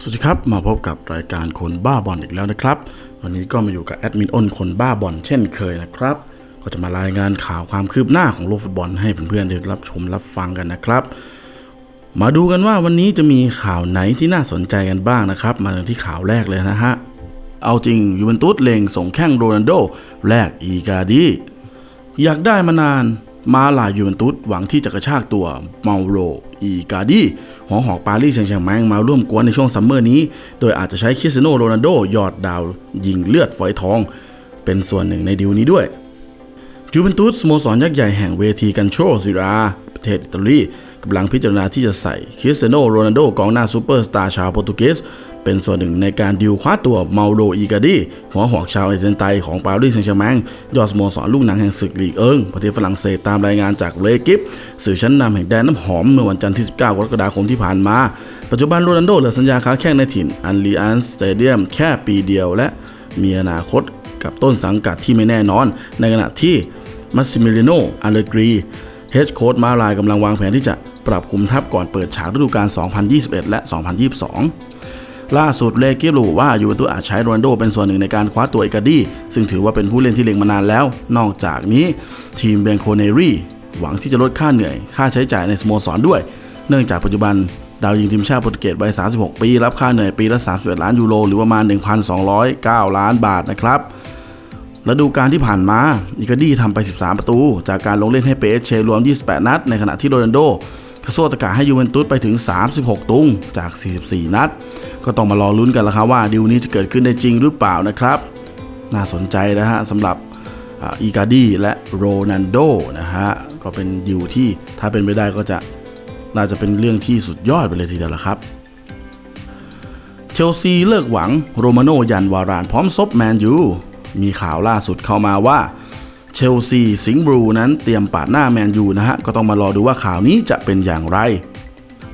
สวัสดีครับ มาพบกับรายการคนบ้าบอลอีกแล้วนะครับ วันนี้ก็มาอยู่กับแอดมินอ้นคนบ้าบอลเช่นเคยนะครับ ก็จะมารายงานข่าวความคืบหน้าของโลกฟุตบอลให้เพื่อนๆได้รับชมรับฟังกันนะครับ มาดูกันว่าวันนี้จะมีข่าวไหนที่น่าสนใจกันบ้างนะครับ มาถึงที่ข่าวแรกเลยนะฮะ เอาจริงยูเวนตุสเลงส่งแข้งโรนัลโดแลกอีกาดี อยากได้มานาน มาลายูเวนตุสหวังที่จะกระชากตัวเมาโรอีกาดีหัวหอกปารีสแซงต์แชร์แมงมาร่วมกวนในช่วงซัมเมอร์นี้ โดยอาจจะใช้คริสเตียโนโรนัลโดยอดดาว ยิงเลือดฝอยทอง เป็นส่วนหนึ่งในดีลนี้ด้วยจูเวนตุสสโมสรยักษ์ใหญ่แห่งเวทีกันโชซิราประเทศอิตาลีกำลังพิจารณาที่จะใส่คริสเตียโนโรนัลโดกองหน้าซูเปอร์สตาร์ชาวโปรตุเกส เป็นส่วนหนึ่งในการดิวคว้าตัวเมาโรอีกาดีหัวหอกชาวเอเจนไตของปารีสแซงต์แชร์แมงยอดสโมสรลูกหนังแห่งศึกลีกเอิงประเทศฝรั่งเศสตามรายงานจากเลกิฟสื่อชั้นนำแห่งแดนน้ำหอมเมื่อวันจันทร์ที่ 19 กรกฎาคมที่ผ่านมา ปัจจุบันโรนัลโดเหลือสัญญาค้าแข้งในถิ่นอันลีอันสเตเดียมแค่ปีเดียวและมีอนาคตกับต้นสังกัดที่ไม่แน่นอน ในขณะที่มัสซิมิลิโนอาเลกรีเฮดโค้ชมาลายกำลังวางแผนที่จะปรับคุมทัพก่อนเปิดฉากฤดูกาล 2021 และ 2022 ล่าสุดเลกิฟระบุว่ายูเวนตุสอาจใช้โรนัลโดเป็นส่วนหนึ่งในการคว้าตัวเอกาดีซึ่งถือว่าเป็นผู้เล่นที่เล็งมานานแล้ว นอกจากนี้ทีมเบงโคเนรีหวังที่จะลดค่าเหนื่อย ค่าใช้จ่ายในสโมสรด้วย เนื่องจากปัจจุบันดาวยิงทีมชาติโปรตุเกสวัย 36 ปี รับค่าเหนื่อยปีละ 31 ล้านยูโร หรือประมาณ 1,209 ล้านบาทนะครับฤดูกาลที่ผ่านมาอิกาดี้ทำไป 13 ประตู จากการลงเล่นให้เปเชรวม 28 นัด ในขณะที่โรนัลโด กระโซตะกาให้ยูเวนตุสไปถึง 36 ตุงจาก 44 นัด ก็ต้องมารอลุ้นกันแล้วครับว่าดิวนี้จะเกิดขึ้นได้จริงหรือเปล่านะครับ น่าสนใจนะฮะสำหรับอ่าอิกาดีและโรนัลโดนะฮะก็เป็นดิวที่ถ้าเป็นไปได้ก็จะน่าจะเป็นเรื่องที่สุดยอดไปเลยทีเดียวละครับเชลซีเลิกหวังโรมาโนยันวารานพร้อมซบแมนยูมีข่าวล่าสุดเข้ามาว่า เชลซีสิงห์บลูนั้นเตรียมปาดหน้าแมนยูนะฮะ ก็ต้องมารอดูว่าข่าวนี้จะเป็นอย่างไร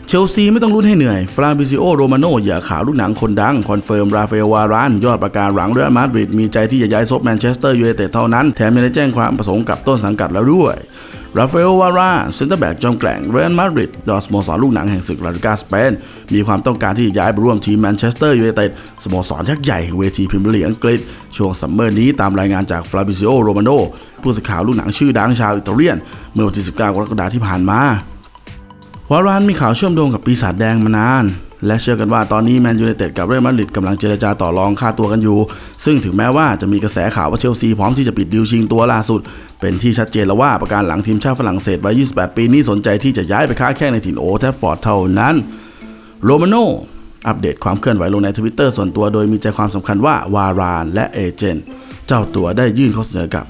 เชลซีไม่ต้องลุ้นให้เหนื่อยฟราบิซิโอโรมาโนเหยื่อข่าวลูกหนังคนดัง คอนเฟิร์ม ราฟาเอลวาราน ยอดประกาศหลังเรอัลมาดริดมีใจที่จะย้ายซบแมนเชสเตอร์ยูไนเต็ดเท่านั้น แถมยังได้แจ้งความประสงค์กับต้นสังกัดแล้วด้วย ราฟาเอลวาราเซนเตอร์แบ็กจอมแกร่งเรอัลมาดริดยอสโมสรลูกหนังแห่งศึกลาลิกาสเปน มีความต้องการที่ย้ายไปร่วมทีมแมนเชสเตอร์ยูไนเต็ดสโมสรยักษ์ใหญ่แห่งเวทีพรีเมียร์ลีกอังกฤษ ช่วงซัมเมอร์นี้ตามรายงานจากฟราบิซิโอโรมาโนผู้สื่อข่าวลูกหนังชื่อดังชาวอิตาเลียน เมื่อวันที่ 19 กรกฎาคมที่ผ่านมาวารานมีข่าวเชื่อมโยงกับปีศาจแดงมานาน และเชื่อกันว่าตอนนี้แมนยูไนเต็ดกับเรอัลมาดริดกำลังเจรจาต่อรองค่าตัวกันอยู่ ซึ่งถึงแม้ว่าจะมีกระแสข่าวว่าเชลซีพร้อมที่จะปิดดีลชิงตัวล่าสุด เป็นที่ชัดเจนแล้วว่าประการหลังทีมชาติฝรั่งเศสวัย 28 ปีนี้สนใจที่จะย้ายไปค้าแข่งในถิ่นโอแทฟฟอร์ดเท่านั้น โรมาโนอัปเดตความเคลื่อนไหวลงในทวิตเตอร์ส่วนตัวโดยมีใจความสำคัญว่าวารานและเอเจนต์เจ้าตัวได้ยื่นข้อเสนอกับ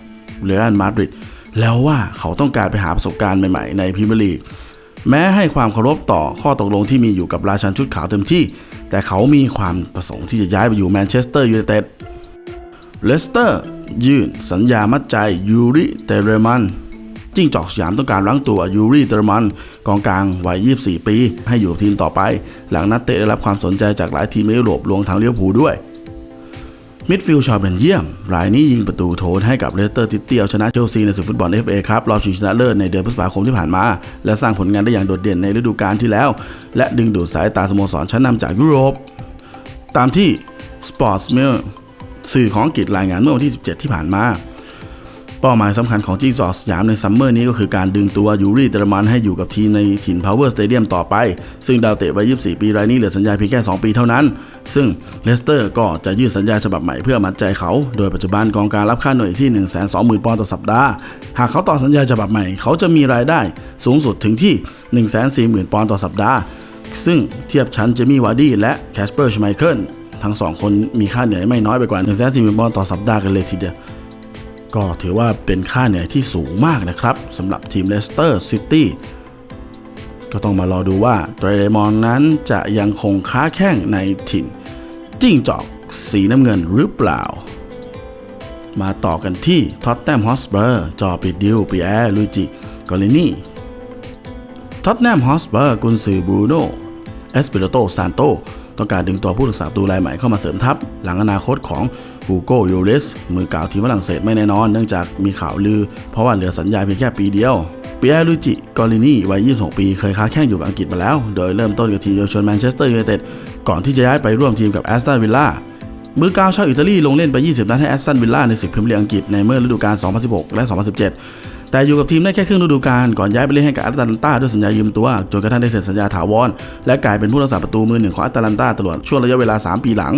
เรอัลมาดริดแล้วว่าเขาต้องการไปหาประสบการณ์ใหม่ๆในพรีเมียร์ลีก แม้ให้ความเคารพต่อข้อตกลงที่มีอยู่กับราชันชุดขาวเต็มที่ แต่เขามีความประสงค์ที่จะย้ายไปอยู่แมนเชสเตอร์ยูไนเต็ดเลสเตอร์ยื่นสัญญามัดใจยูริเตเรมันจิ้งจอกสยามต้องการรั้งตัวยูริเตเรมันกองกลางวัย 24 ปี ให้อยู่ทีมต่อไป หลังนัดเตะได้รับความสนใจจากหลายทีมในยุโรปรวมทั้งเลี้ยวผูด้วย มิดฟิลด์ชาวเบนเยียม รายนี้ยิงประตูโทนให้กับเลสเตอร์ติเตียวชนะเชลซีในศึกฟุตบอล FA ครับรอบชิงชนะเลิศในเดือนพฤษภาคมที่ผ่านมา และสร้างผลงานได้อย่างโดดเด่นในฤดูกาลที่แล้ว และดึงดูดสายตาสโมสรชั้นนำจากยุโรป ตามที่ Sportsmail สื่อของอังกฤษรายงานเมื่อวันที่ 17 ที่ผ่านมา เป้าหมายสำคัญของจิ้งจอสยามในซัมเมอร์นี้ก็คือการดึงตัวยูริเตอร์มันให้อยู่กับทีมในถิ่น Power Stadium ต่อไป ซึ่งดาวเตะวัย 24 ปีรายนี้เหลือสัญญาเพียงแค่ 2 ปีเท่านั้น ซึ่งเลสเตอร์ก็จะยื่นสัญญาฉบับใหม่เพื่อมัดใจเขา โดยปัจจุบันกองการรับค่าเหนื่อยที่ 120,000 ปอนด์ต่อสัปดาห์ หากเขาต่อสัญญาฉบับใหม่เขาจะมีรายได้สูงสุดถึงที่ 140,000 ปอนด์ต่อสัปดาห์ ซึ่งเทียบชั้นเจมี่วาร์ดี้และแคสเปอร์ชไมเคิลทั้งสองคนมีค่าเหนื่อยไม่น้อยไปกว่า140,000ปอนด์ต่อสัปดาห์กันเลยทีเดียว ก็ถือว่าเป็นค่าเหนื่อยที่สูงมากนะครับสำหรับทีมเลสเตอร์ซิตี้ก็ต้องมารอดูว่าเดรมอนนั้นจะยังคงค้าแข่งในถิ่นจิ้งจอกสีน้ำเงินหรือเปล่า มาต่อกันที่ท็อตแนมฮอสเปอร์จอปิดดิวปีแอร์ลุยจิกอลินีท็อตแนมฮอสเปอร์กุนซือบรูโนเอสเปโรโตซานโต ต้องการดึงตัวผู้รักษาประตูรายใหม่เข้ามาเสริมทัพ หลังอนาคตของฮูโกยเรสมือกล่าวทีมฝรั่งเศสไม่แน่นอน เนื่องจากมีข่าวลือ เพราะว่าเหลือสัญญาเพียงแค่ปีเดียวเปียรูจิกอรินีวัย26ปี เคยค้าแข่งอยู่กับอังกฤษมาแล้ว โดยเริ่มต้นกับทีมเยาวชนแมนเชสเตอร์ยูไนเต็ด ก่อนที่จะย้ายไปร่วมทีมกับแอสตันวิลล่า มือกาวชาวอิตาลีลงเล่นไป 20 นัดให้แอสตันวิลล่าในศึกพรีเมียร์ลีกอังกฤษในเมื่อฤดูกาล 2016 และ 2017 แต่อยู่กับทีมได้แค่ครึ่งฤดูกาลก่อนย้ายไปเล่นให้กับแอตแลนตาด้วยสัญญายืมตัวจนกระทั่งได้เซ็นสัญญาถาวรและกลายเป็นผู้รักษาประตูมือหนึ่งของแอตแลนตาตลอดช่วงระยะเวลา 3 ปีหลัง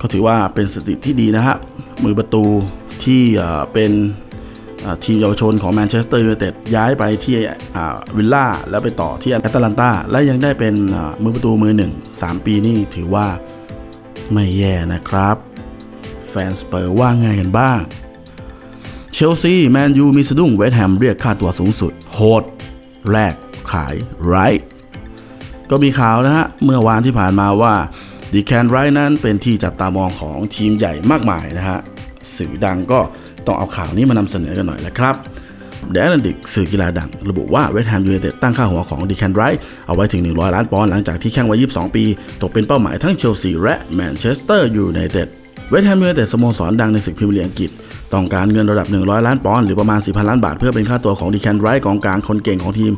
ก็ถือว่าเป็นสถิติที่ดีนะฮะมือประตูที่เป็นทีมเยาวชนของแมนเชสเตอร์ยูไนเต็ดย้ายไปที่วิลล่าแล้วไปต่อที่แอตแลนตาและยังได้เป็นมือประตูมือหนึ่งสามปีนี่ถือว่าไม่แย่นะครับ แฟนสเปอร์ว่าไงกันบ้าง ชลซี แมนยู มีสะดุ้งเวสแฮมเรียกค่าตัวสูงสุด โหดแลกขายไรท์ก็มีข่าวนะฮะ เมื่อวานที่ผ่านมาว่าดีแคนไรท์นั้นเป็นที่จับตามองของทีมใหญ่มากมายนะฮะ สื่อดังก็ต้องเอาข่าวนี้มานำเสนอกันหน่อยแหละครับเดลันดิกสื่อกีฬาดัง ระบุว่าเวสต์แฮมยูไนเต็ดตั้งค่าหัวของดีแคนไรท์เอาไว้ถึง 100 ล้านปอนด์หลังจากที่แข่งไว้ 22 ปี ตกเป็นเป้าหมายทั้งเชลซีและแมนเชสเตอร์ยูไนเต็ด เวสต์แฮมยูไนเต็ดสโมสรดังในศึกพรีเมียร์ลีกอังกฤษ ต้องการเงินระดับ 100 ล้านปอนด์หรือประมาณ 4,000 ล้านบาท เพื่อเป็นค่าตัวของดีแคนไรท์กองกลางคนเก่งของทีม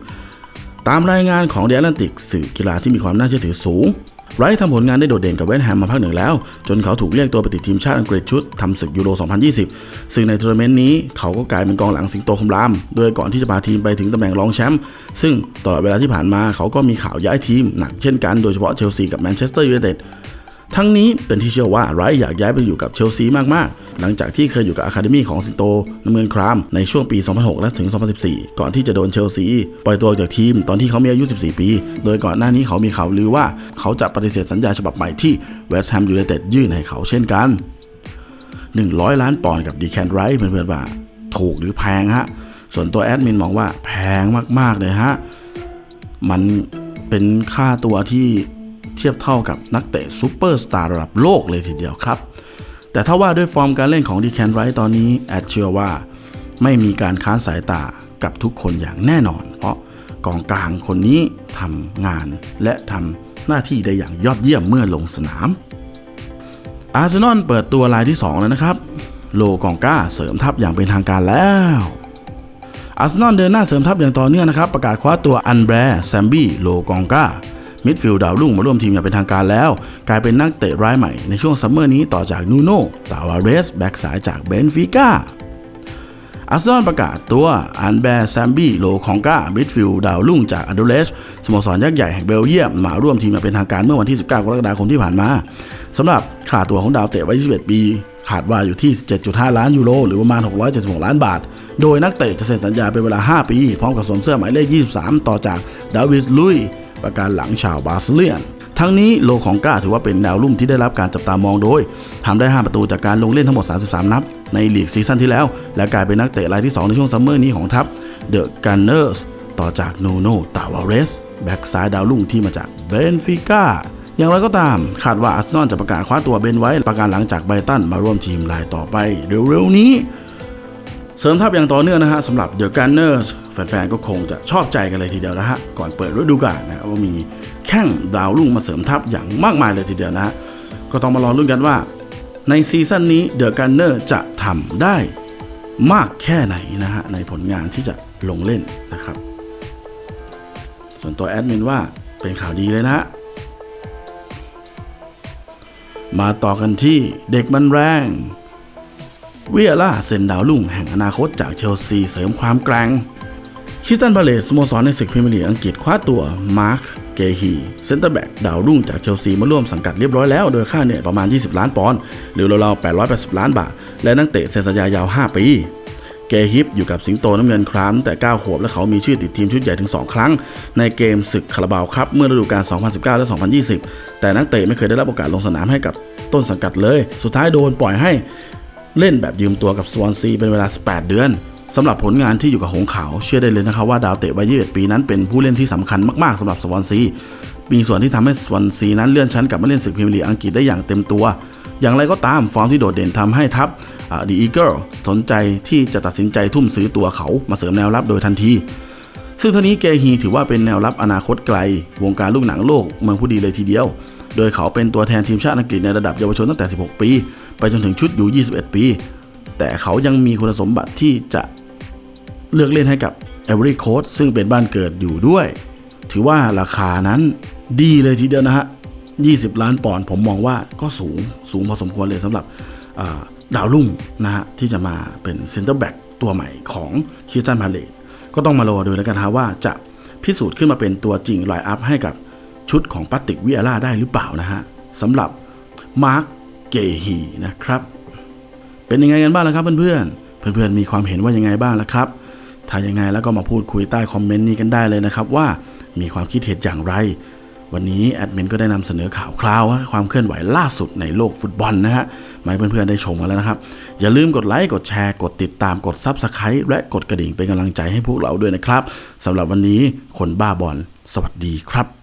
ตามรายงานของเดลันติกสื่อกีฬาที่มีความน่าเชื่อถือสูงไรท์ทำผลงานได้โดดเด่นกับเวสต์แฮมมาพักหนึ่งแล้ว จนเขาถูกเรียกตัวไปติดทีมชาติอังกฤษชุดทำศึกยูโร 2020 ซึ่งในทัวร์นาเมนต์นี้เขาก็กลายเป็นกองหลังสิงโตคำราม โดยก่อนที่จะพาทีมไปถึงตำแหน่งรองแชมป์ซึ่งตลอดเวลาที่ผ่านมาเขาก็มีข่าวย้ายทีมหนักเช่นกันโดยเฉพาะเชลซีกับแมนเชสเตอร์ยูไนเต็ด ทั้งนี้เป็นที่เชื่อว่าไรอยากย้ายไปอยู่กับเชลซีมากๆ หลังจากที่เคยอยู่กับอะคาเดมี่ของสิงโตน้ำเงินครามในช่วงปี 2006 และถึง 2014 ก่อนที่จะโดนเชลซีปล่อยตัวออกจากทีมตอนที่เขามีอายุ 14 ปี โดยก่อนหน้านี้เขามีข่าวลือว่าเขาจะปฏิเสธสัญญาฉบับใหม่ที่เวสต์แฮมยูไนเต็ดยื่นให้เขาเช่นกัน 100 ล้านปอนด์กับดีแคนไรท์เพื่อนๆว่า ถูกหรือแพงฮะส่วนตัวแอดมินมองว่าแพงมากๆเลยฮะมันเป็นค่าตัวที่ เทียบเท่ากับนักเตะซูเปอร์สตาร์ระดับโลกเลยทีเดียวครับ แต่ถ้าว่าด้วยฟอร์มการเล่นของดีแคนไรท์ตอนนี้แอดเชื่อว่า ไม่มีการค้านสายตากับทุกคนอย่างแน่นอน เพราะกองกลางคนนี้ทำงานและทำหน้าที่ได้อย่างยอดเยี่ยมเมื่อลงสนาม อาร์เซนอลเปิดตัวรายที่ 2 แล้วนะครับ โลกองก้าเสริมทัพอย่างเป็นทางการแล้วอาร์เซนอลเดินหน้าเสริมทัพอย่างต่อเนื่องนะครับ ประกาศคว้าตัวอันแบร์แซมบี้โลกองกา มิดฟิลด์ดาวรุ่งมาร่วมทีมอย่างเป็นทางการแล้ว กลายเป็นนักเตะรายใหม่ในช่วงซัมเมอร์นี้ต่อจากนูโน่ตาวาเรส แบ็กสายจากเบนฟิก้าอาร์เซนอลประกาศตัวอันแบร์แซมบี้โลคองกามิดฟิลด์ดาวรุ่งจากอันโดเลสสโมสรยักษ์ใหญ่แห่งเบลเยียมมาร่วมทีมอย่างเป็นทางการเมื่อวันที่ 19 กรกฎาคมที่ผ่านมาสำหรับค่าตัวของดาวเตะวัย 21 ปี ขาดว่าอยู่ที่ 17.5 ล้านยูโรหรือประมาณ 676 ล้านบาท โดยนักเตะจะเซ็นสัญญาเป็นเวลา 5 ปี พร้อมกับสวมเสื้อหมายเลข 23 ต่อจากดาวิสลุย ประการหลังชาวบาสเลียน ทั้งนี้โลของก้าถือว่าเป็นแนวรุ่มที่ได้รับการจับตามองโดยทำได้ 5 ประตูจากการลงเล่นทั้งหมด 33 นัดในลีกซีซั่นที่แล้ว และกลายเป็นนักเตะรายที่ 2 ในช่วงซัมเมอร์นี้ของทัพเดอะกันเนอร์สต่อจากโนโนตาวาเรสแบ็กซ้ายดาวรุ่งที่มาจากเบนฟิก้าอย่างไรก็ตามคาดว่าอาร์เซนอลจะประกาศคว้าตัวเบนไว้ประการหลังจากไบตันมาร่วมทีมรายต่อไป เร็วๆนี้ เสริมทัพอย่างต่อเนื่องนะฮะสำหรับเดอะกันเนอร์แฟนๆ ก็คงจะชอบใจกันเลยทีเดียวนะฮะ ก่อนเปิดฤดูกาลนะว่ามีแข้งดาวรุ่งมาเสริมทัพอย่างมากมายเลยทีเดียวนะฮะ ก็ต้องมารอลุ้นกันว่า ในซีซั่นนี้เดอะกันเนอร์จะทำได้มากแค่ไหนนะฮะ ในผลงานที่จะลงเล่นนะครับ ส่วนตัวแอดมินว่าเป็นข่าวดีเลยนะ มาต่อกันที่เด็กมันแรง เวียล่าเซนดาวลุ่งแห่งอนาคตจากเชลซีเสริมความแกร่งคิสตันพาเลสสโมสรในศึกพรีเมียร์ลีกอังกฤษคว้าตัวมาร์คเกฮีเซนเตอร์แบ็กดาวรุ่งจากเชลซีมาร่วมสังกัดเรียบร้อยแล้ว โดยค่าเหนื่อยประมาณ 20 ล้านปอนด์หรือราวๆ880 ล้านบาท และนักเตะเซ็นสัญญายาว 5 ปี เกฮิปอยู่กับสิงโตน้ำเงินครามแต่ 9 ขวบ และเขามีชื่อติดทีมชุดใหญ่ถึง 2 ครั้ง ในเกมศึกคาราบาวครับเมื่อฤดูกาล 2019 และ 2020 แต่นักเตะไม่เคยได้รับโอกาสลงสนามให้กับต้นสังกัดเลย สุดท้ายโดนปล่อยให้ เล่นแบบยืมตัวกับสวอนซีเป็นเวลา 18 เดือนสำหรับผลงานที่อยู่กับหงขาวเชื่อได้เลยนะครับว่าดาวเตะวัย21 ปีนั้นเป็นผู้เล่นที่สำคัญมากๆสำหรับสวอนซีมีส่วนที่ทำให้สวอนซีนั้นเลื่อนชั้นกลับมาเล่นศึกพรีเมียร์ลีกอังกฤษได้อย่างเต็มตัว อย่างไรก็ตามฟอร์มที่โดดเด่นทำให้ทัพดีอีเกิลสนใจที่จะตัดสินใจทุ่มซื้อตัวเขามาเสริมแนวรับโดยทันทีซึ่งท่านี้เกฮีถือว่าเป็นแนวรับอนาคตไกล วงการลูกหนังโลกเมืองผู้ดีเลยทีเดียว โดยเขาเป็นตัวแทนทีมชาติอังกฤษในระดับเยาวชนตั้งแต่ 16 ปี ไปจนถึงชุดอยู่ 21 ปี แต่เขายังมีคุณสมบัติที่จะเลือกเล่นให้กับเอเวอรี่โคสซึ่งเป็นบ้านเกิดอยู่ด้วย ถือว่าราคานั้นดีเลยทีเดียวนะฮะ 20 ล้านปอนด์ผมมองว่าก็สูงสูงพอสมควรเลยสำหรับดาวรุ่งนะฮะ ที่จะมาเป็นเซนเตอร์แบ็กตัวใหม่ของคิสตันพาเลตก็ต้องมารอดูแล้วกันฮะว่าจะพิสูจน์ขึ้นมาเป็นตัวจริงไลน์อัพให้กับชุดของปาติกวิอาร่าได้หรือเปล่านะฮะสำหรับมาร์ค เกฮีนะครับ เป็นยังไงกันบ้างล่ะครับเพื่อนๆ เพื่อนๆมีความเห็นว่ายังไงบ้างล่ะครับ ถ้ายังไงแล้วก็มาพูดคุยใต้คอมเมนต์นี้กันได้เลยนะครับว่ามีความคิดเห็นอย่างไร วันนี้แอดมินก็ได้นำเสนอข่าวคราวความเคลื่อนไหวล่าสุดในโลกฟุตบอลนะฮะมาให้เพื่อนๆได้ชมกันแล้วนะครับ อย่าลืมกดไลค์กดแชร์กดติดตามกด Subscribe และกดกระดิ่งเป็นกำลังใจให้พวกเราด้วยนะครับสำหรับวันนี้คนบ้าบอลสวัสดีครับ